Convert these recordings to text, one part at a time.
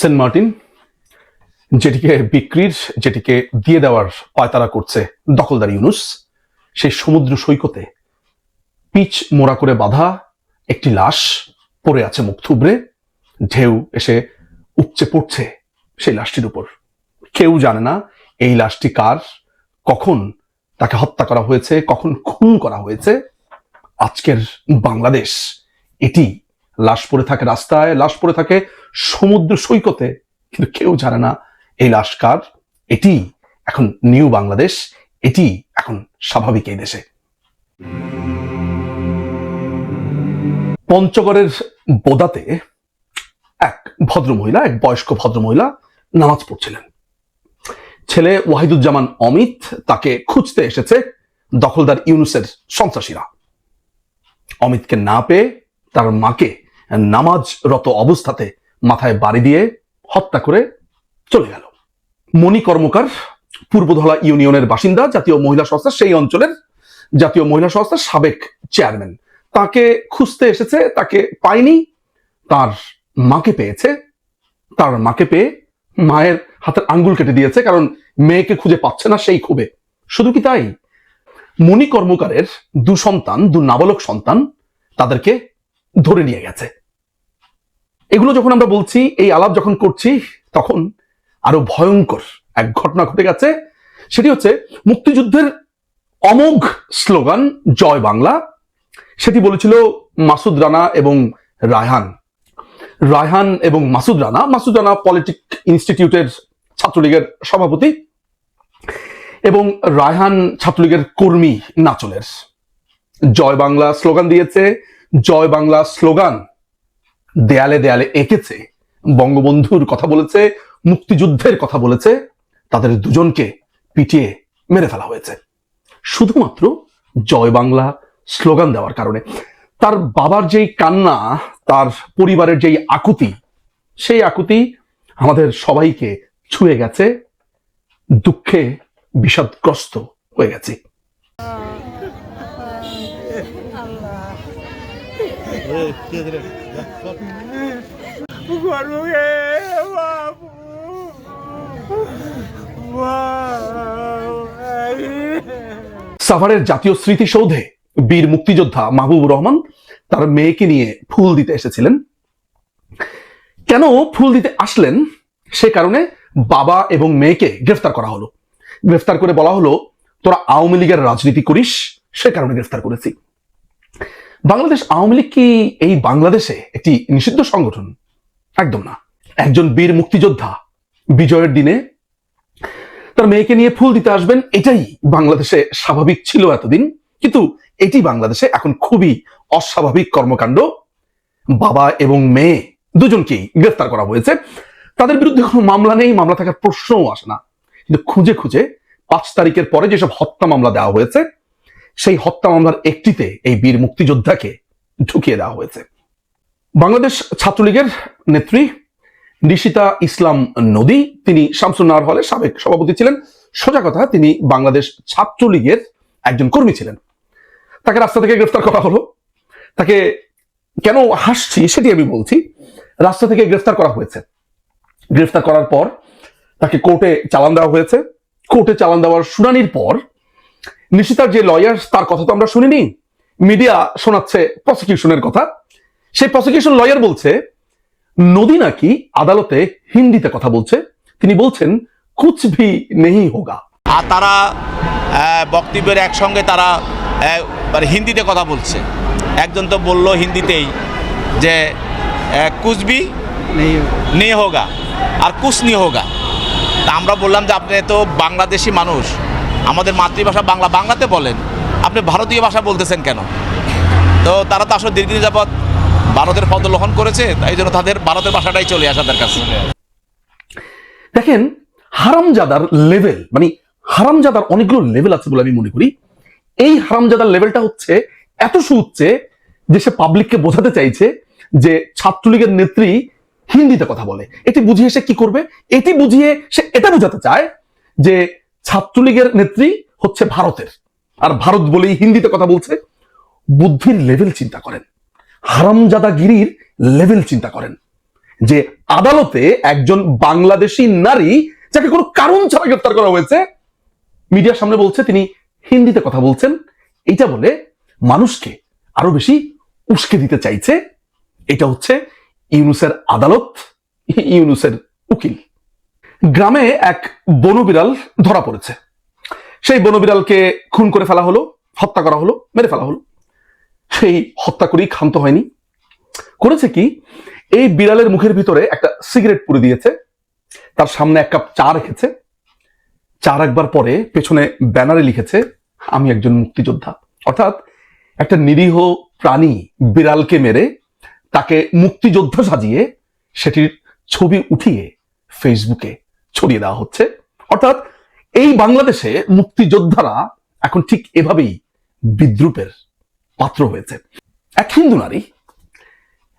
Saint Martin, যেটিকে বিক্রির, যেটিকে দিয়ে দেওয়ার পায়তারা করছে দখলদার ইউনুস, সেই সমুদ্র সৈকতে পিচ মোড়া করে বাঁধা, একটি লাশ পড়ে আছে মুখ থুবড়ে, ঢেউ এসে উপচে পড়ছে সেই লাশটির উপর। কেউ জানে না এই লাশটি কার, কখন তাকে হত্যা করা হয়েছে, কখন খুন করা হয়েছে। আজকের বাংলাদেশ এটি লাশ পড়ে থাকে রাস্তায় লাশ পড়ে থাকে সমুদ্র সৈকতে। কিন্তু কেউ জানে না এই লাশ কার। এটি এখন নিউ বাংলাদেশ, এটি এখন স্বাভাবিক এই দেশে। পঞ্চগড়ের বোদাতে এক ভদ্রমহিলা, এক বয়স্ক ভদ্রমহিলা নামাজ পড়ছিলেন। ছেলে ওয়াহিদুজ্জামান অমিত তাকে খুঁজতে এসেছে দখলদার ইউনুসের সন্ত্রাসীরা। অমিতকে না পেয়ে তার মাকে নামাজরত অবস্থাতে মাথায় বাড়ি দিয়ে হত্যা করে চলে গেল। মণি কর্মকার, পূর্বধলা ইউনিয়নের বাসিন্দা, জাতীয় মহিলা সংস্থা সেই অঞ্চলের জাতীয় মহিলা সংস্থার সাবেক চেয়ারম্যান। তাকে খুঁজতে এসেছে, তাকে পায়নি, তার মাকে পেয়েছে, তার মাকে পেয়ে মায়ের হাতের আঙ্গুল কেটে দিয়েছে, কারণ মেয়েকে খুঁজে পাচ্ছে না সেই ক্ষোভে। শুধু কি তাই? মণি কর্মকারের দু সন্তান, দু নাবালক সন্তান তাদেরকে ধরে নিয়ে গেছে। এগুলো যখন আমরা বলছি, এই আলাপ যখন করছি, তখন আরও ভয়ঙ্কর এক ঘটনা ঘটে গেছে। সেটি হচ্ছে মুক্তিযুদ্ধের অমোঘ স্লোগান, জয় বাংলা। সেটি বলেছিল মাসুদ রানা এবং রায়হান। রায়হান এবং মাসুদ রানা মাসুদ রানা পলিটিক ইনস্টিটিউটের ছাত্রলীগের সভাপতি এবং রায়হান ছাত্রলীগের কর্মী নাচলের। জয় বাংলা স্লোগান দিয়েছে, জয় বাংলা স্লোগান। দেয়ালে দেয়ালে এঁকেছে, বঙ্গবন্ধুর কথা বলেছে, মুক্তিযুদ্ধের কথা বলেছে, তাদের দুজনকে পিটিয়ে মেরে ফেলা হয়েছে। শুধুমাত্র জয় বাংলা স্লোগান দেওয়ার কারণে। তার বাবার যেই কান্না, তার পরিবারের যেই আকুতি, সেই আকুতি আমাদের সবাইকে ছুঁয়ে গেছে, দুঃখে বিষাদগ্রস্ত হয়ে গেছে। সাভারের জাতীয় স্মৃতিসৌধে বীর মুক্তিযোদ্ধা মাহবুবুর রহমান তার মেয়েকে নিয়ে ফুল দিতে এসেছিলেন। কেন ফুল দিতে আসলেন? সে কারণে বাবা এবং মেয়েকে গ্রেফতার করা হলো। গ্রেফতার করে বলা হলো, তোরা আওয়ামী লীগের রাজনীতি করিস, সে কারণে গ্রেফতার করেছি। বাংলাদেশ আওয়ামী লীগ কি এই বাংলাদেশে একটি নিষিদ্ধ সংগঠন? একদম না। একজন বীর মুক্তিযোদ্ধা বিজয়ের দিনে তার মেয়েকে নিয়ে ফুল দিতে আসবেন, এটাই বাংলাদেশে স্বাভাবিক ছিল এতদিন। কিন্তু এটি বাংলাদেশে এখন খুবই অস্বাভাবিক কর্মকাণ্ড। বাবা এবং মেয়ে দুজনকেই গ্রেফতার করা হয়েছে। তাদের বিরুদ্ধে কোনো মামলা নেই, মামলা থাকার প্রশ্নও আসে না। কিন্তু খুঁজে খুঁজে পাঁচ তারিখের পরে যেসব হত্যা মামলা দেওয়া হয়েছে সেই হত্যা মামলার একটিতে এই বীর মুক্তিযোদ্ধাকে ঢুকিয়ে দেওয়া হয়েছে। বাংলাদেশ ছাত্রলীগের নেত্রী নিশিতা ইসলাম নদী, তিনি শামসুন্নাহর হলে সাবেক সভাপতি ছিলেন। সোজা কথা, তিনি বাংলাদেশ ছাত্রলীগের একজন কর্মী ছিলেন। তাকে রাস্তা থেকে গ্রেফতার করা হলো। তাকে কেন হাসছি সেটি আমি বলছি, রাস্তা থেকে গ্রেফতার করা হয়েছে। গ্রেফতার করার পর তাকে কোর্টে চালান দেওয়া হয়েছে। কোর্টে চালান দেওয়ার শুনানির পর নিশিতার যে লয়ার তার কথা তো আমরা শুনিনি। মিডিয়া শোনাচ্ছে প্রসিকিউশনের কথা। সেই প্রসিকিউশন লয়ার বলছে নদী নাকি আদালতে হিন্দিতে কথা বলছে? তিনি বলছেন কুছ ভি নেই হোগা। আর তারা বক্তব্যের একসঙ্গে তারা মানে হিন্দিতে কথা বলছে। একজন তো বলল হিন্দিতেই যে কুচবি নিয়ে হোগা। আর কুচ নিয়ে হোগা? তা আমরা বললাম যে আপনি তো বাংলাদেশি মানুষ। আমাদের মাতৃভাষা বাংলা, বাংলাতে বলেন। আপনি ভারতীয় ভাষা বলতেছেন কেন? তো তারা তো আসলে দীর্ঘদিন যাবৎ ভারতের পদলোহন করেছে, তাই জন্য তাদের ভারতের ভাষাটাই চলে আসে তাদের কাছে। দেখেন, হারামজাদার লেভেল মানে হারামজাদার অনেকগুলো লেভেল আছে বলে আমি মনে করি। এই হারামজাদার লেভেলটা হচ্ছে এত সুউচ্চে যে সে পাবলিককে বোঝাতে চাইছে যে ছাত্রলীগের নেত্রী হিন্দিতে কথা বলে। এটি বুঝিয়ে সে কি করবে? এটি বুঝিয়ে সে এটা বোঝাতে চায় যে ছাত্রলীগের নেত্রী হচ্ছে ভারতের। আর ভারত বলেই হিন্দিতে কথা বলছে, বুদ্ধির লেভেল চিন্তা করেন। হারামজাদাগিরির লেভেল চিন্তা করেন। যে আদালতে একজন বাংলাদেশি নারী যাকে কোনো কারণ ছাড়া গ্রেফতার করা হয়েছে, মিডিয়ার সামনে বলছে, তিনি হিন্দিতে কথা বলছেন। এটা বলে মানুষকে আরও বেশি উস্কে দিতে চাইছে। এটা হচ্ছে ইউনুসের আদালত, ইউনুসের উকিল। গ্রামে এক বনবিড়াল ধরা পড়েছে। সেই বনবিড়ালকে খুন করে ফেলা হলো, হত্যা করা হলো, মেরে ফেলা হলো। সেই হত্যা করেই ক্ষান্ত হয়নি। করেছে কি, এই বিড়ালের মুখের ভিতরে একটা সিগারেট পুরে দিয়েছে, তার সামনে এক কাপ চা রেখেছে। চা রাখবার পরে পেছনে ব্যানারে লিখেছে, আমি একজন মুক্তিযোদ্ধা। অর্থাৎ একটা নিরীহ প্রাণী বিড়ালকে মেরে তাকে মুক্তিযোদ্ধা সাজিয়ে সেটির ছবি উঠিয়ে ফেসবুকে ছড়িয়ে দেওয়া হচ্ছে। অর্থাৎ এই বাংলাদেশে মুক্তিযোদ্ধারা এখন ঠিক এভাবেই বিদ্রুপের পাত্র হয়েছে। এক হিন্দু নারী,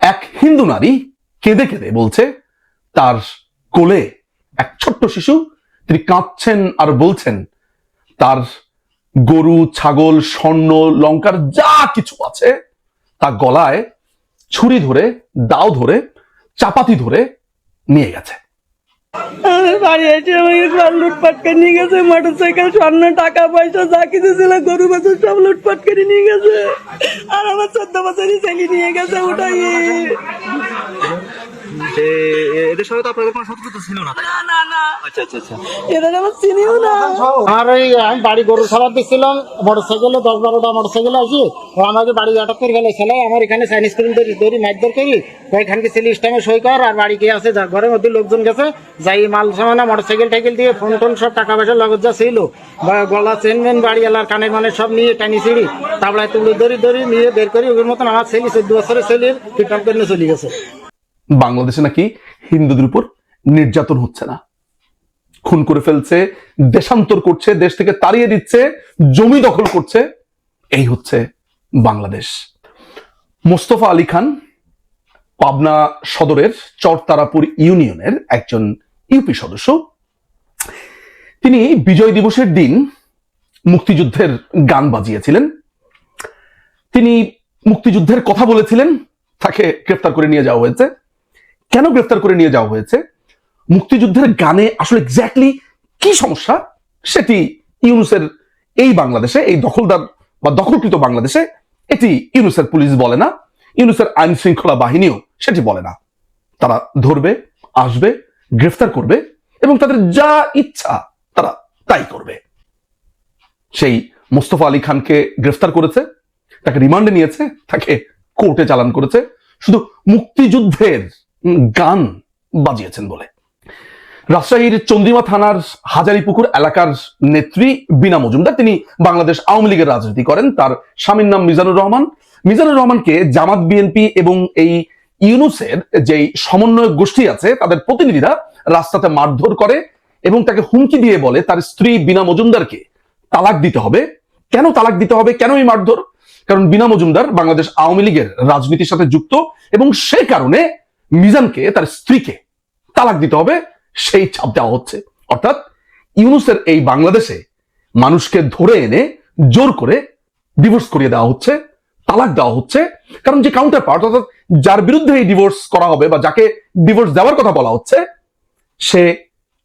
এক হিন্দু নারী কেঁদে কেঁদে বলছে, তার কোলে এক ছোট্ট শিশু, তিনি কাঁদছেন আর বলছেন, তার গরু, ছাগল, স্বর্ণ, লঙ্কার যা কিছু আছে, তা গলায় ছুরি ধরে, দাও ধরে, চাপাতি ধরে নিয়ে গেছে। আমাকে সব লুটপাট করে নিয়ে গেছে মোটর সাইকেল স্বর্ণ, টাকা, পয়সা, যা কিছু ছিল, গরু, বাছুর, সব লুটপাট করে নিয়ে গেছে। আর আমার চোদ্দ বছরই ছেলে নিয়ে গেছে, ওটাই। এদের সঙ্গে তো আপনাদের কোনো শত্রুতা ছিল না। না? না না। আচ্ছা আচ্ছা আচ্ছা। এদের আমার চিনিও না। আর ওই আমি বাড়ি গরু সালাদ দিচ্ছিলাম মোটর সাইকেলে দশ বারোটা মোটর সাইকেল আছে ও আমাকে বাড়ি আটক করে গেলে ছেলে আমার এখানে চাইনিজ স্কুল ধরি ধরি মাইকদর করি। ওইখানকে ছেলে ইস্টামে সই কর আর বাড়ি কে আছে যা ঘরের মধ্যে লোকজন গেছে। যাই মাল সামানা মোটর সাইকেল টাইকেল দিয়ে ফোন টোন সব টাকা পয়সা লগত যা ছিল। বা গলা চেন মেন বাড়ি এলার কানের মানে সব নিয়ে টানি ছিড়ি। তারপরে তুলে ধরি ধরি নিয়ে বের করি। ওর মতন আমার ছেলে চোদ্দ বছরের ছেলের ট্রিটমেন্ট করে চলে গেছে। বাংলাদেশে নাকি হিন্দুদের উপর নির্যাতন হচ্ছে না। খুন করে ফেলছে, দেশান্তর করছে, দেশ থেকে তাড়িয়ে দিচ্ছে, জমি দখল করছে। এই হচ্ছে বাংলাদেশ। মোস্তফা আলী খান পাবনা সদরের চরতারাপুর ইউনিয়নের একজন ইউপি সদস্য। তিনি বিজয় দিবসের দিন মুক্তিযুদ্ধের গান বাজিয়েছিলেন। তিনি মুক্তিযুদ্ধের কথা বলেছিলেন, তাকে গ্রেফতার করে নিয়ে যাওয়া হয়েছে। কেন গ্রেফতার করে নিয়ে যাওয়া হয়েছে? মুক্তিযুদ্ধের গানে আসলে এক্স্যাক্টলি কি সমস্যা? সেটি ইউনুসের এই বাংলাদেশে, এই দখলদার বা দখলকৃত বাংলাদেশে এটি ইউনুসের পুলিশ বলে না। ইউনুসের আইন শৃঙ্খলা বাহিনীও সেটি বলে না। তারা ধরবে, আসবে, গ্রেফতার করবে এবং তাদের যা ইচ্ছা তারা তাই করবে। সেই মোস্তফা আলী খানকে গ্রেফতার করেছে, তাকে রিমান্ডে নিয়েছে, তাকে কোর্টে চালান করেছে। শুধু মুক্তিযুদ্ধের গান বাজিয়েছেন বলে। রাজশাহীর চন্দ্রিমা থানার হাজারিপুকুর এলাকার নেত্রী বিনা মজুমদার, তিনি বাংলাদেশ আওয়ামী লীগের রাজনীতি করেন। তার স্বামীর নাম মিজানুর রহমান। মিজানুর রহমানকে জামাত, বিএনপি এবং এই ইউনুসের যেই সমন্বয় গোষ্ঠী আছে, তাদের প্রতিনিধিরা রাস্তাতে মারধর করে এবং তাকে হুমকি দিয়ে বলে তার স্ত্রী বিনা মজুমদারকে তালাক দিতে হবে। কেন তালাক দিতে হবে? কেন এই মারধর? কারণ বিনা মজুমদার বাংলাদেশ আওয়ামী লীগের রাজনীতির সাথে যুক্ত এবং সেই কারণে মিজানকে, তার স্ত্রীকে তালাক দিতে হবে, সেই চাপ দেওয়া হচ্ছে। অর্থাৎ ইউনুসের এই বাংলাদেশে মানুষকে ধরে এনে জোর করে ডিভোর্স করিয়ে দেওয়া হচ্ছে, তালাক দেওয়া হচ্ছে। কারণ যে কাউন্টার পার্ট অর্থাৎ যার বিরুদ্ধে এই ডিভোর্স করা হবে বা যাকে ডিভোর্স দেওয়ার কথা বলা হচ্ছে, সে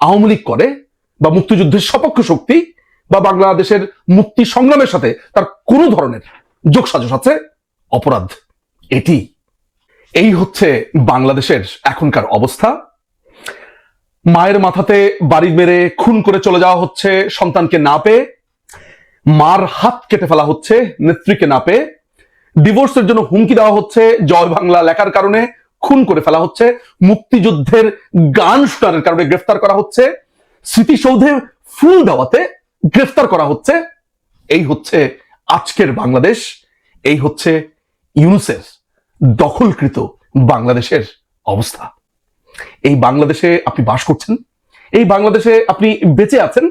আওয়ামী লীগ করে বা মুক্তিযুদ্ধের সপক্ষ শক্তি বা বাংলাদেশের মুক্তি সংগ্রামের সাথে তার কোনো ধরনের যোগসাজশ আছে, অপরাধ। এটি এই হচ্ছে বাংলাদেশের এখনকার অবস্থা। মায়ের মাথাতে বাড়ি মেরে খুন করে চলে যাওয়া হচ্ছে সন্তানকে না পেয়ে। মার হাত কেটে ফেলা হচ্ছে নেত্রীকে না পেয়ে। ডিভোর্সের জন্য হুমকি দেওয়া হচ্ছে জয় বাংলা লেখার কারণে খুন করে ফেলা হচ্ছে। মুক্তিযুদ্ধের গান শুটারের কারণে গ্রেফতার করা হচ্ছে। স্মৃতিসৌধে ফুল দেওয়াতে গ্রেফতার করা হচ্ছে। এই হচ্ছে আজকের বাংলাদেশ। এই হচ্ছে ইউনুসের দখলকৃত বাংলাদেশের অবস্থা। এই বাংলাদেশে আপনি বাস করছেন, এই বাংলাদেশে আপনি বেঁচে আছেন।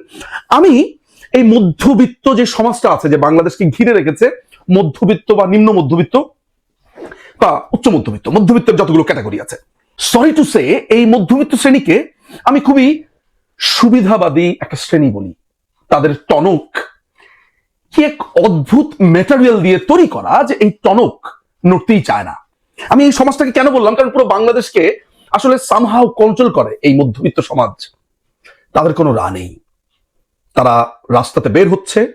আমি এই মধ্যবিত্ত যে সমাজটা আছে, যে বাংলাদেশকে ঘিরে রেখেছে, মধ্যবিত্ত বা নিম্ন মধ্যবিত্ত বা উচ্চ মধ্যবিত্ত, মধ্যবিত্তের যতগুলো ক্যাটাগরি আছে। সরি টু সে এই মধ্যবিত্ত শ্রেণীকে আমি খুবই সুবিধাবাদী একটা শ্রেণি বলি। তাদের টনক কি এক অদ্ভুত মেটেরিয়াল দিয়ে তৈরি করা যে এই টনক নড়তেই চায় না। আমি এই সমাজটাকে কেন বললাম? কারণ পুরো বাংলাদেশকে আসলে সামহাও কন্ট্রোল করে এই মধ্যবিত্ত সমাজ। তাদের কোনো রা নেই। তারা রাস্তাতে বের হচ্ছে,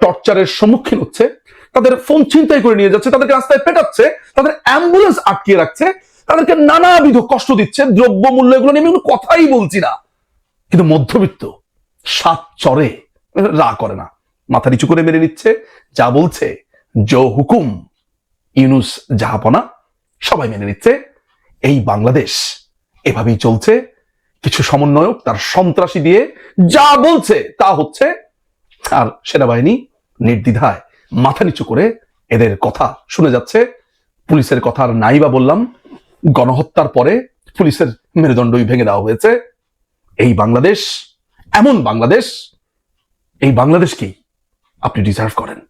টর্চারের সম্মুখীন হচ্ছে, তাদের ফোন ছিনতাই করে নিয়ে যাচ্ছে, তাদেরকে রাস্তায় পেটাচ্ছে, তাদের অ্যাম্বুলেন্স আটকিয়ে রাখছে, তাদেরকে নানাবিধ কষ্ট দিচ্ছে, দ্রব্য মূল্য এগুলো নিয়ে কোনো কথাই বলছি না। কিন্তু মধ্যবিত্ত সাত চরে রা করে না। মাথা নিচু করে মেনে নিচ্ছে, যা বলছে জো হুকুম, ইউনুস জাহাপনা। সবাই মেনে নিচ্ছে। এই বাংলাদেশ এভাবেই চলছে। কিছু সমন্বয়ক তার সন্ত্রাসী দিয়ে যা বলছে তা হচ্ছে, আর সেনাবাহিনী নির্দ্বিধায় মাথা নিচু করে এদের কথা শুনে যাচ্ছে। পুলিশের কথা আর নাই বা বললাম। গণহত্যার পরে পুলিশের মেরুদণ্ডই ভেঙে দেওয়া হয়েছে। এই বাংলাদেশ, এমন বাংলাদেশ, এই বাংলাদেশকেই আপনি ডিজার্ভ করেন।